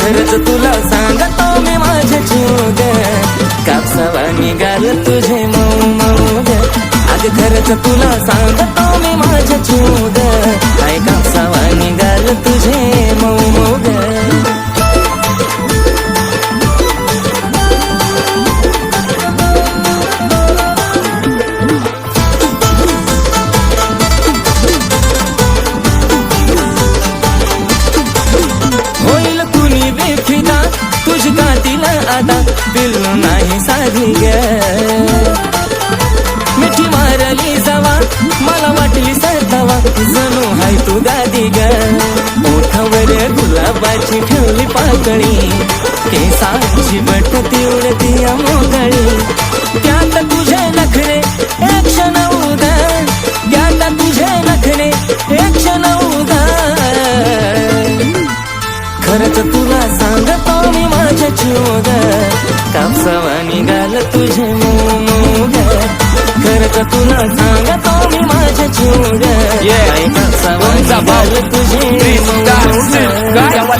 खरंच तुला सांगतो मी माझे चूग कापसावा निघाल तुझे मऊ मऊ ग अग खरंच तुला सांगतो मी माझे चूग काय कापसावा निघाल तुझे नाही ग मिठी मारली जावा मला वाटली सरतावा. जणू हाय तू गादी ग. मोठावर गुलाबाची ठेवली पाकळी कापसावा निघाल तुझे मोग. खरंच तुला सांगतो मी माझ्या Yeah. कापसावा? निघाल तुझे जेव्हा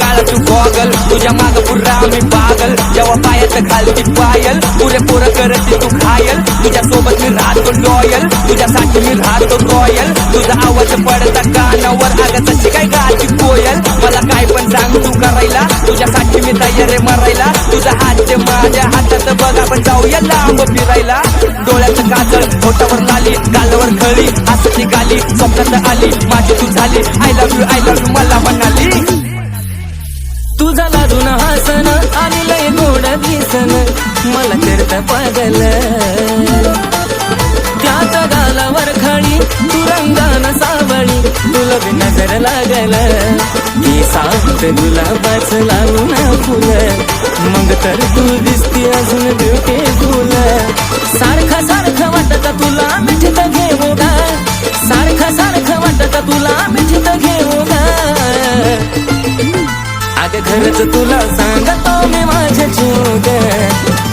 काळ तू गॉगल तुझ्या माग पुरा मी पागल. जेव्हा पायात घालती पायल. पुरे पोरं करती तू घायल. तुझ्या सोबत मी राहतो लॉयल तुझ्यासाठी मी राहतो रॉयल तुझा आवाज पडता कानावर. तशी काय गाती कोयल मला काय पण सांग तू करायला. तुझ्यासाठी मी तयार मरायला. माझ्या हातात बघ आपण जाऊया लांब फिरायला. डोळ्याचं काजळ होटावर लाली गालावर खळी हसती निघाली स्वप्नात आली माझी तू झाली. I love you I love you मला म्हणाली. तुझा लाजून हसन आणि लय गोड दिसन मला करता पागल. त्यात गालावर खळी तू रंगान सावळी तुला बी नजर लागल. मी सांगते तुला लावून फुल. मग तर तू दिसती अजून ब्युटीफुल सारखा सारखं वाटत तुला मिठीत घेऊ गा सारखा सारखं वाटत तुला मिठीत घेऊ गा अग खरंच तुला सांगतो मी माझे चूग.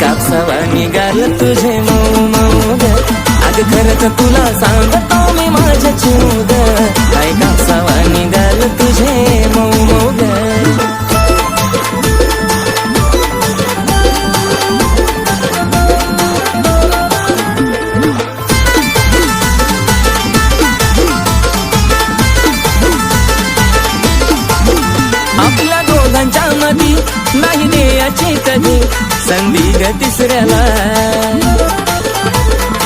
कापसावा निघाल तुझे मऊ मऊ ग. अग खरंच तुला सांगतो मी माझे चूग. काय कापसावा कधी संधी ग तिसऱ्याला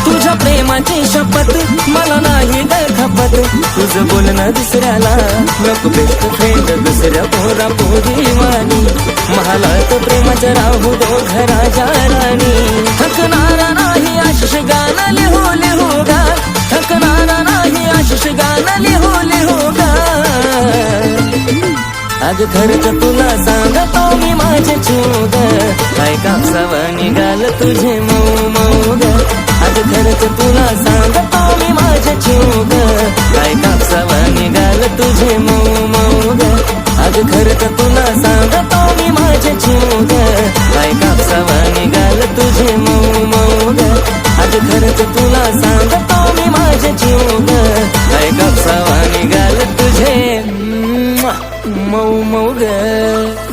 तुझ्या प्रेमाची शपथ मला नाही ग खपत. तुझं बोलणं दुसऱ्याला नको बेस्ट फ्रेंड दुसऱ्या पोरा पोरी वाणी. मला तो प्रेमाचं राहू दो घराच्या राणी थकणारा नाही आशिष गाणं लिहू लिहू गा. थकणारा नाही आशिष गाणं लिहू लिहू गा. आज खरंच तुला सांगतो माझे चोद काय कापसावा निघाल तुझे मऊ मऊ ग. आज खरंच तुला सांग मी माझे चोग. काय कापसावा निघाल तुझे मऊ मऊ ग. आज खरंच तुला सांग मी माझे चोग. काय सवा निघाल तुझे मऊ मऊ ग. आज खरंच तुला सांग मी माझे चोग. काय कापसावा निघाल तुझे मऊ मऊ ग.